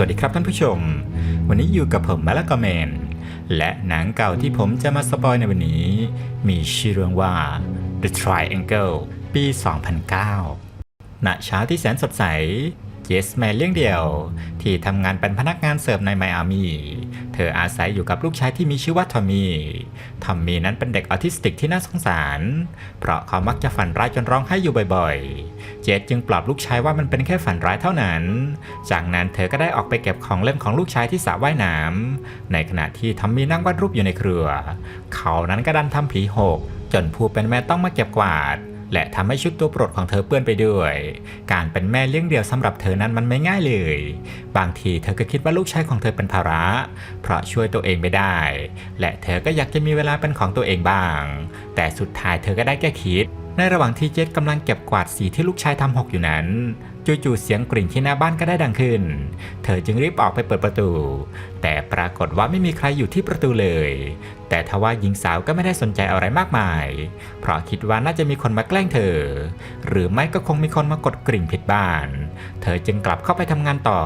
สวัสดีครับท่านผู้ชม วันนี้อยู่กับผมมาลกอแมน และหนังเก่าที่ผมจะมาสปอยในวันนี้ มีชื่อเรื่องว่า The Triangle ปี 2009 ณ เช้าที่แสนสดใส เจสแมนเลี้ยงเดี่ยว ที่ทำงานเป็นพนักงานเสิร์ฟในไมอามี ธออาศัยอยู่กับลูกชายที่มีชื่อว่าทอมมี่ ทอมมี่นั้นเป็นเด็กออทิสติกที่น่าสงสาร เพราะเขามักจะฝันร้ายจนร้องไห้อยู่บ่อยๆ เจสจึงปลอบลูกชายว่ามันเป็นแค่ฝันร้ายเท่านั้น จากนั้นเธอก็ได้ออกไปเก็บของเล่นของลูกชายที่สระว่ายน้ำในขณะที่ทอมมี่นั่งวาดรูปอยู่ในเครัวเขานั้นก็ดันทำผีหก จนผู้เป็นแม่ต้องมาเก็บกวาด และทำให้ชุดตัวโปรดของเธอเปื้อนไปด้วย การเป็นแม่เลี้ยงเดี่ยวสำหรับเธอนั้นมันไม่ง่ายเลย บางทีเธอก็คิดว่าลูกชายของเธอเป็นภาระ เพราะช่วยตัวเองไม่ได้ และเธอก็อยากจะมีเวลาเป็นของตัวเองบ้าง แต่สุดท้ายเธอก็ได้แก้คิด ในระหว่างที่เจษกำลังเก็บกวาดสีที่ลูกชายทำหกอยู่นั้น จู่ๆเสียงกริ่งที่หน้าบ้านก็ได้ดังขึ้น เธอจึงรีบออกไปเปิดประตู แต่ปรากฏว่าไม่มีใครอยู่ที่ประตูเลย แต่ทว่าหญิงสาวก็ไม่ได้สนใจอะไรมากมาย เพราะคิดว่าน่าจะมีคนมาแกล้งเธอ หรือไม่ก็คงมีคนมากดกริ่งผิดบ้าน เธอจึงกลับเข้าไปทำงานต่อ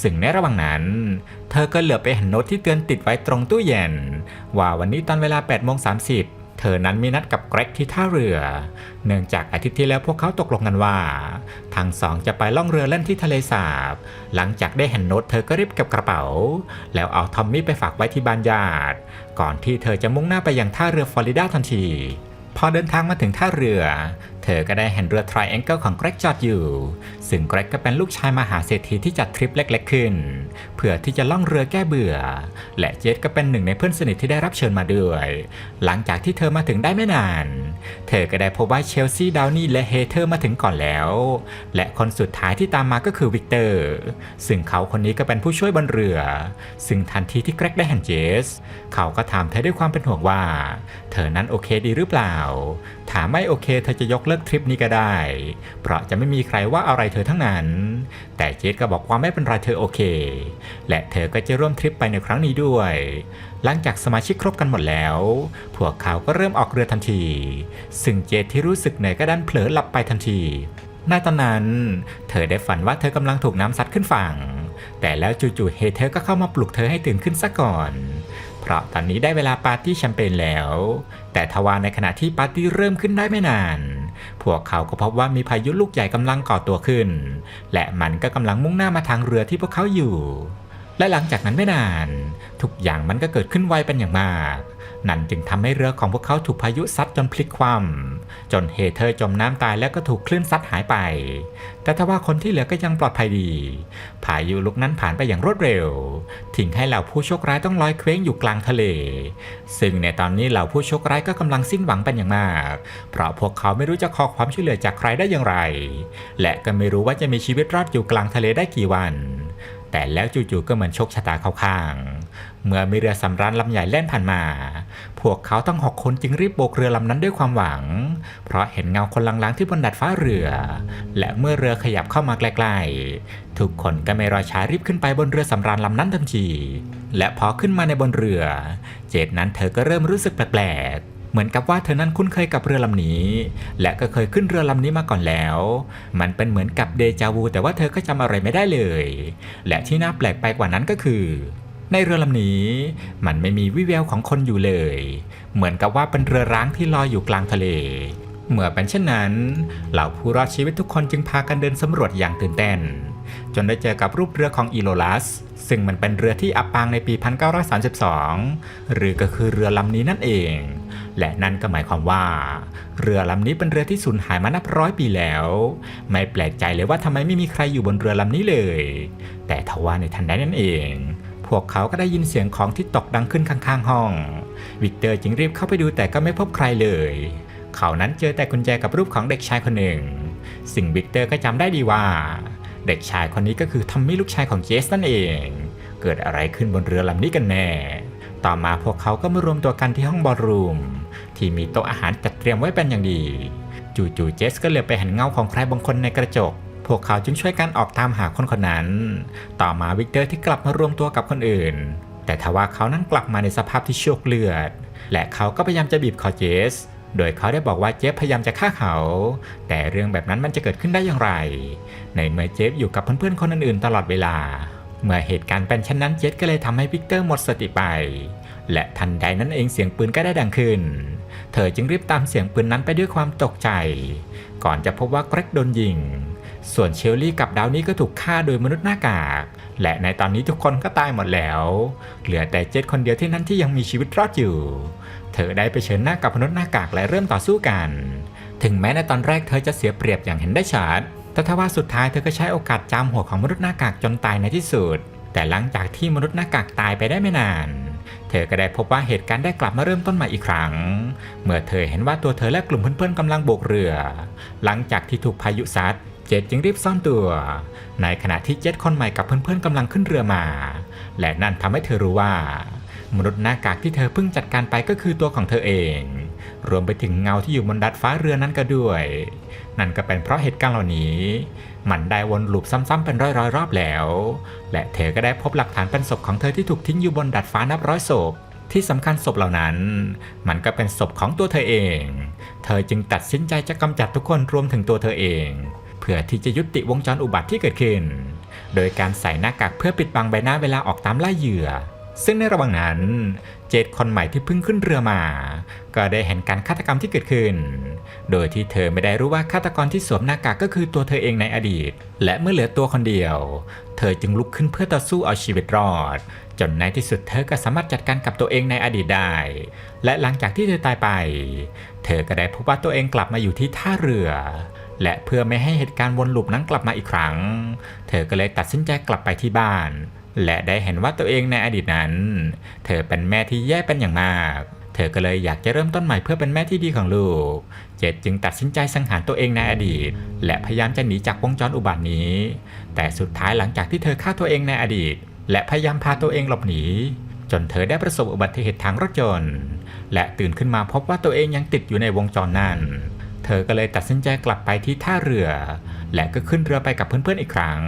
ซึ่งในระหว่างนั้น เธอก็เหลือไปเห็นโน้ตที่เตือนติดไว้ตรงตู้เย็น ว่าวันนี้ตอนเวลา8โมง30 เธอนั้นมีนัดกับเกรกที่ท่าเรือ เนื่องจากอาทิตย์ที่แล้วพวกเขาตกลงกันว่า ทั้งสองจะไปล่องเรือเล่นที่ทะเลสาบ หลังจากได้เห็นโน้ตเธอก็รีบเก็บกระเป๋า แล้วเอาทอมมี่ไปฝากไว้ที่บ้านญาติ ก่อนที่เธอจะมุ่งหน้าไปยังท่าเรือฟลอริดาทันที พอเดินทางมาถึงท่าเรือ เธอก็ได้เห็นเรือทริแองเกิลของเกรกจอดอยู่ ซึ่งเกรกก็เป็นลูกชายมหาเศรษฐีที่จัดทริปเล็ก ๆ ขึ้น เพื่อที่จะล่องเรือแก้เบื่อ และเจสก็เป็นหนึ่งในเพื่อนสนิทที่ได้รับเชิญมาด้วย หลังจากที่เธอมาถึงได้ไม่นาน เธอก็ได้พบว่าเชลซีดาวนี่และเฮเธอร์มาถึงก่อนแล้ว และคนสุดท้ายที่ตามมาก็คือวิกเตอร์ ซึ่งเขาคนนี้ก็เป็นผู้ช่วยบนเรือ ซึ่งทันทีที่เกรกได้เห็นเจส เขาก็ถามเธอด้วยความเป็นห่วงว่า เธอนั้นโอเคดีหรือเปล่า ถามไม่โอเคเธอจะยกเลิกทริปนี้ก็ได้ เพราะจะไม่มีใครว่าอะไรเธอทั้งนั้น แต่เจสก็บอกว่าไม่เป็นไรเธอโอเค และเธอก็จะร่วมทริปไปในครั้งนี้ด้วย หลังจากสมาชิกครบกันหมดแล้ว พวกเขาก็เริ่มออกเรือทันที ซึ่งเจสที่รู้สึกเหนื่อยก็ดันเผลอหลับไปทันทีในตอนนั้น เธอได้ฝันว่าเธอกำลังถูกน้ำซัดขึ้นฝั่ง แต่แล้วจู่ๆเฮเธอร์ก็เข้ามาปลุกเธอให้ตื่นขึ้นซะก่อน เพราะตอนนี้ได้เวลาปาร์ตี้แชมเปญแล้ว แต่ทว่าในขณะที่ปาร์ตี้เริ่มขึ้นได้ไม่นาน พวกเขาก็พบว่ามีพายุลูกใหญ่กำลังก่อตัวขึ้น และมันก็กำลังมุ่งหน้ามาทางเรือที่พวกเขาอยู่ และหลังจากนั้นไม่นาน ทุกอย่างมันก็เกิดขึ้นไวเป็นอย่างมาก นั่นจึงทำให้เรือของพวกเขาถูกพายุซัดจนพลิกคว่ำจนเฮเธอร์จมน้ำตายแล้วก็ถูกคลื่นซัดหายไป แต่ทว่าคนที่เหลือก็ยังปลอดภัยดี พายุลูกนั้นผ่านไปอย่างรวดเร็ว ทิ้งให้เหล่าผู้โชคร้ายต้องลอยเคว้งอยู่กลางทะเล ซึ่งในตอนนี้เหล่าผู้โชคร้ายก็กำลังสิ้นหวังเป็นอย่างมาก เพราะพวกเขาไม่รู้จะขอความช่วยเหลือจากใครได้อย่างไร และก็ไม่รู้ว่าจะมีชีวิตรอดอยู่กลางทะเลได้กี่วัน แต่แล้วจู่ๆก็เหมือนโชคชะตาเข้าข้าง เมื่อมีเรือสำราญลำใหญ่แล่นผ่านมา พวกเขาทั้งหกคนจึงรีบโบกเรือลำนั้นด้วยความหวัง เพราะเห็นเงาคนลางๆที่บนดาดฟ้าเรือ และเมื่อเรือขยับเข้ามาใกล้ๆ ทุกคนก็ไม่รอช้ารีบขึ้นไปบนเรือสำราญลำนั้นทันที และพอขึ้นมาในบนเรือ เจดนั้นเธอก็เริ่มรู้สึกแปลกๆ เหมือนกับว่าเธอนั้นคุ้นเคยกับเรือลำนี้ และก็เคยขึ้นเรือลำนี้มาก่อนแล้ว มันเป็นเหมือนกับเดจาวูแต่ว่าเธอก็จำอะไรไม่ได้เลย และที่น่าแปลกไปกว่านั้นก็คือในเรือลำนี้ มันไม่มีวิแววของคนอยู่เลย เหมือนกับว่าเป็นเรือร้างที่ลอยอยู่กลางทะเล เมื่อเป็นเช่นนั้น เหล่าผู้รอดชีวิตทุกคนจึงพากันเดินสำรวจอย่างตื่นเต้น จนได้เจอกับรูปเรือของอีโลลัส ซึ่งมันเป็นเรือที่อับปางในปี 1932 หรือก็คือเรือลำนี้นั่นเอง และนั่นก็หมายความว่า เรือลำนี้เป็นเรือที่สูญหายมานับร้อยปีแล้ว ไม่แปลกใจเลยว่าทำไมไม่มีใครอยู่บนเรือลำนี้เลย แต่ทว่าในทันใดนั้นเอง พวกเขาก็ได้ยินเสียงของที่ตกดังขึ้นข้างๆห้อง วิกเตอร์จึงรีบเข้าไปดูแต่ก็ไม่พบใครเลย เขานั้นเจอแต่กุญแจกับรูปของเด็กชายคนหนึ่ง สิ่งวิกเตอร์ก็จำได้ดีว่า เด็กชายคนนี้ก็คือทอมมี่ลูกชายของเจสนั่นเอง เกิดอะไรขึ้นบนเรือลำนี้กันแน่ต่อมาพวกเขาก็มารวมตัวกันที่ห้องบอลรูม ที่มีโต๊ะอาหารจัดเตรียมไว้เป็นอย่างดี จู่ๆเจสก็เหลือไปเห็นเงาของใครบางคนในกระจก พวกเขาจึงช่วยกันออกตามหาคนคนนั้น ต่อมาวิกเตอร์ที่กลับมารวมตัวกับคนอื่น แต่ทว่าเขานั้นกลับมาในสภาพที่โชกเลือด และเขาก็พยายามจะบีบคอเจส โดยเขาได้บอกว่าเจฟพยายามจะฆ่าเขา แต่เรื่องแบบนั้นมันจะเกิดขึ้นได้อย่างไร ในเมื่อเจฟอยู่กับเพื่อนๆคนอื่นๆตลอดเวลา เมื่อเหตุการณ์เป็นเช่นนั้นเจสก็เลยทำให้วิกเตอร์หมดสติไป และทันใดนั้นเองเสียงปืนก็ได้ดังขึ้น เธอจึงรีบตามเสียงปืนนั้นไปด้วยความตกใจ ก่อนจะพบว่าเกรกโดนยิง ส่วนเชลลี่กับดาวนี่ก็ถูกฆ่าโดยมนุษย์หน้ากาก และในตอนนี้ทุกคนก็ตายหมดแล้ว เหลือแต่เจสคนเดียวที่นั้นที่ยังมีชีวิตรอดอยู่ เธอได้ไปเชิญหน้ากับมนุษย์หน้ากากและเริ่มต่อสู้กัน ถึงแม้ในตอนแรกเธอจะเสียเปรียบอย่างเห็นได้ชัดแต่ทว่าสุดท้ายเธอก็ใช้โอกาสจามหัวของมนุษย์หน้ากากจนตายในที่สุด แต่หลังจากที่มนุษย์หน้ากากตายไปได้ไม่นาน เธอก็ได้พบว่าเหตุการณ์ได้กลับมาเริ่มต้นใหม่อีกครั้ง เมื่อเธอเห็นว่าตัวเธอและกลุ่มเพื่อนๆกำลังโบกเรือ หลังจากที่ถูกพายุซัดเจดจึงรีบซ่อนตัว ในขณะที่เจดคนใหม่กับเพื่อนๆกำลังขึ้นเรือมา และนั่นทำให้เธอรู้ว่า มนุษย์หน้ากากที่เธอเพิ่งจัดการไปก็คือตัวของเธอเอง รวมไปถึงเงาที่อยู่บนดาดฟ้าเรือนั้นก็ด้วย นั่นก็เป็นเพราะเหตุการณ์เหล่านี้ มันได้วนลูปซ้ำๆเป็นร้อยๆรอบแล้ว และเธอก็ได้พบหลักฐานเป็นศพของเธอที่ถูกทิ้งอยู่บนดาดฟ้านับร้อยศพที่สำคัญศพเหล่านั้น มันก็เป็นศพของตัวเธอเอง เธอจึงตัดสินใจจะกำจัดทุกคนรวมถึงตัวเธอเอง เพื่อที่จะยุติวงจรอุบัติที่เกิดขึ้น โดยการใส่หน้ากากเพื่อปิดบังใบหน้าเวลาออกตามล่าเหยื่อ ซึ่งในระหว่างนั้น เจดคนใหม่ที่เพิ่งขึ้นเรือมา ก็ได้เห็นการฆาตกรรมที่เกิดขึ้น โดยที่เธอไม่ได้รู้ว่าฆาตกรที่สวมหน้ากากก็คือตัวเธอเองในอดีต และเมื่อเหลือตัวคนเดียว เธอจึงลุกขึ้นเพื่อต่อสู้เอาชีวิตรอด จนในที่สุดเธอก็สามารถจัดการกับตัวเองในอดีตได้ และหลังจากที่เธอตายไป เธอก็ได้พบว่าตัวเองกลับมาอยู่ที่ท่าเรือและเพื่อไม่ให้เหตุการณ์วนลูปนั้นกลับมาอีกครั้ง เธอก็เลยตัดสินใจกลับไปที่บ้าน และได้เห็นว่าตัวเองในอดีตนั้น เธอเป็นแม่ที่แย่เป็นอย่างมาก เธอก็เลยอยากจะเริ่มต้นใหม่เพื่อเป็นแม่ที่ดีของลูก เจดจึงตัดสินใจสังหารตัวเองในอดีต และพยายามจะหนีจากวงจรอุบัตินี้ แต่สุดท้ายหลังจากที่เธอฆ่าตัวเองในอดีต และพยายามพาตัวเองหลบหนี จนเธอได้ประสบอุบัติเหตุทางรถยนต์ และตื่นขึ้นมาพบว่าตัวเองยังติดอยู่ในวงจรนั้น เธอก็เลยตัดสินใจกลับไปที่ท่าเรือ และก็ขึ้นเรือไปกับเพื่อนๆอีกครั้ง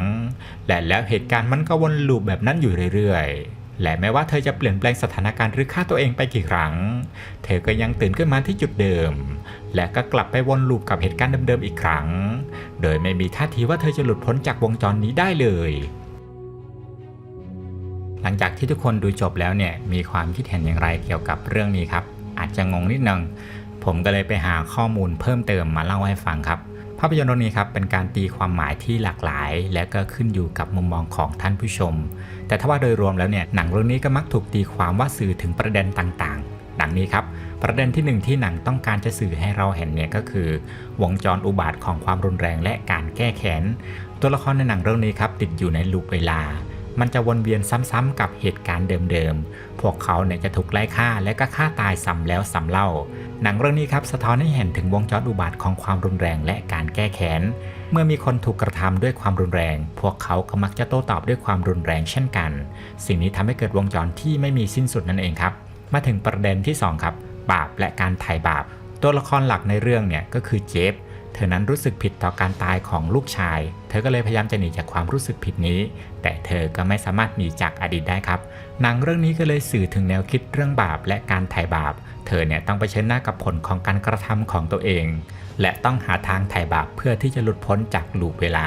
และแล้วเหตุการณ์มันก็วนลูปแบบนั้นอยู่เรื่อยๆ และแม้ว่าเธอจะเปลี่ยนแปลงสถานการณ์หรือฆ่าตัวเองไปกี่ครั้ง เธอก็ยังตื่นขึ้นมาที่จุดเดิม และก็กลับไปวนลูปกับเหตุการณ์เดิมๆอีกครั้ง โดยไม่มีท่าทีว่าเธอจะหลุดพ้นจากวงจรนี้ได้เลยหลังจากที่ทุกคนดูจบแล้วเนี่ยมีความคิดเห็นอย่างไรเกี่ยวกับเรื่องนี้ครับ อาจจะงงนิดนึง ผมก็เลยไปหาข้อมูลเพิ่มเติมมาเล่าให้ฟังครับ ภาพยนตร์เรื่องนี้ครับเป็นการตีความหมายที่หลากหลาย และก็ขึ้นอยู่กับมุมมองของท่านผู้ชม แต่ถ้าว่าโดยรวมแล้วเนี่ยหนังเรื่องนี้ก็มักถูกตีความว่าสื่อถึงประเด็นต่างๆ ดังนี้ครับประเด็นที่หนึ่งที่หนังต้องการจะสื่อให้เราเห็นเนี่ยก็คือ วงจรอุบาทของความรุนแรงและการแก้แค้นตัวละครในหนังเรื่องนี้ครับติดอยู่ในลูปเวลา มันจะวนเวียนซ้ำๆกับเหตุการณ์เดิมๆ พวกเขาเนี่ยจะถูกไล่ฆ่าและก็ฆ่าตายซ้ำแล้วซ้ำเล่า หนังเรื่องนี้ครับสะท้อนให้เห็นถึงวงจรอุบาทของความรุนแรงและการแก้แค้น เมื่อมีคนถูกกระทำด้วยความรุนแรง พวกเขาก็มักจะโต้ตอบด้วยความรุนแรงเช่นกัน สิ่งนี้ทำให้เกิดวงจรที่ไม่มีสิ้นสุดนั่นเองครับ มาถึงประเด็นที่สองครับ บาปและการไถ่บาป ตัวละครหลักในเรื่องเนี่ยก็คือเจฟ เธอนั้นรู้สึกผิดต่อการตายของลูกชาย เธอก็เลยพยายามจะหนีจากความรู้สึกผิดนี้ แต่เธอก็ไม่สามารถหนีจากอดีตได้ครับ หนังเรื่องนี้ก็เลยสื่อถึงแนวคิดเรื่องบาปและการไถ่บาป เธอเนี่ยต้องไปเชิญหน้ากับผลของการกระทำของตัวเอง และต้องหาทางไถ่บาปเพื่อที่จะหลุดพ้นจากลูปเวลา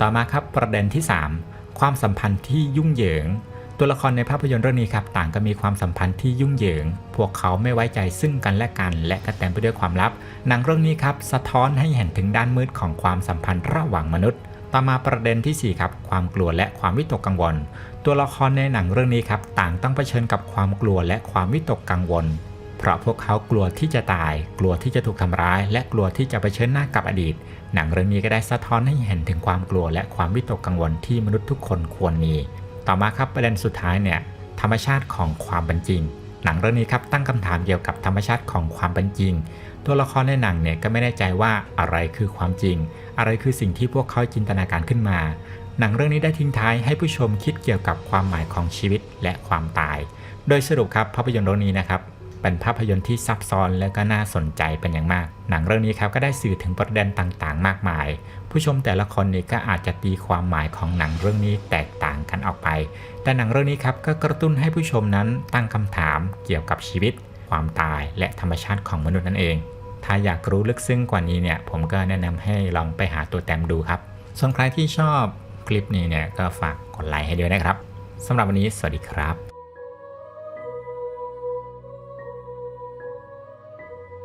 ต่อมาครับประเด็นที่ 3 ความสัมพันธ์ที่ยุ่งเหยิง ตัวละครในภาพยนตร์เรื่องนี้ครับต่างก็มีความสัมพันธ์ที่ยุ่งเหยิง พวกเขาไม่ไว้ใจซึ่งกันและกัน และก็เต็มไปด้วยความลับ หนังเรื่องนี้ครับสะท้อนให้เห็นถึงด้านมืดของความสัมพันธ์ระหว่างมนุษย์ ต่อมาประเด็นที่ 4 ครับ ความกลัวและความวิตกกังวล ตัวละครในหนังเรื่องนี้ครับต่างต้องเผชิญกับความกลัวและความวิตกกังวล เพราะพวกเขากลัวที่จะตาย กลัวที่จะถูกทำร้าย และกลัวที่จะเผชิญหน้ากับอดีต หนังเรื่องนี้ก็ได้สะท้อนให้เห็นถึงความกลัวและความวิตกกังวลที่มนุษย์ทุกคนควรมี ต่อมาครับประเด็นสุดท้ายเนี่ยธรรมชาติของความเป็นจริง หนังเรื่องนี้ครับตั้งคำถามเกี่ยวกับธรรมชาติของความเป็นจริง ตัวละครในหนังเนี่ยก็ไม่แน่ใจว่าอะไรคือความจริง อะไรคือสิ่งที่พวกเขาจินตนาการขึ้นมา หนังเรื่องนี้ได้ทิ้งท้ายให้ผู้ชมคิดเกี่ยวกับความหมายของชีวิตและความตาย โดยสรุปครับภาพยนตร์เรื่องนี้นะครับ เป็นภาพยนตร์ที่ซับซ้อนและก็น่าสนใจเป็นอย่างมาก หนังเรื่องนี้ครับก็ได้สื่อถึงประเด็นต่างๆ มากมาย ผู้ชมแต่ละคนนี่ก็อาจจะตีความหมายของหนังเรื่องนี้แตกต่างกันออกไป แต่หนังเรื่องนี้ครับก็กระตุ้นให้ผู้ชมนั้นตั้งคำถามเกี่ยวกับชีวิต ความตายและธรรมชาติของมนุษย์นั่นเอง ถ้าอยากรู้ลึกซึ้งกว่านี้เนี่ยผมก็แนะนำให้ลองไปหาตัวแต้มดูครับ ส่วนใครที่ชอบคลิปนี้เนี่ยก็ฝากกดไลค์ให้ด้วยนะครับสำหรับวันนี้สวัสดีครับ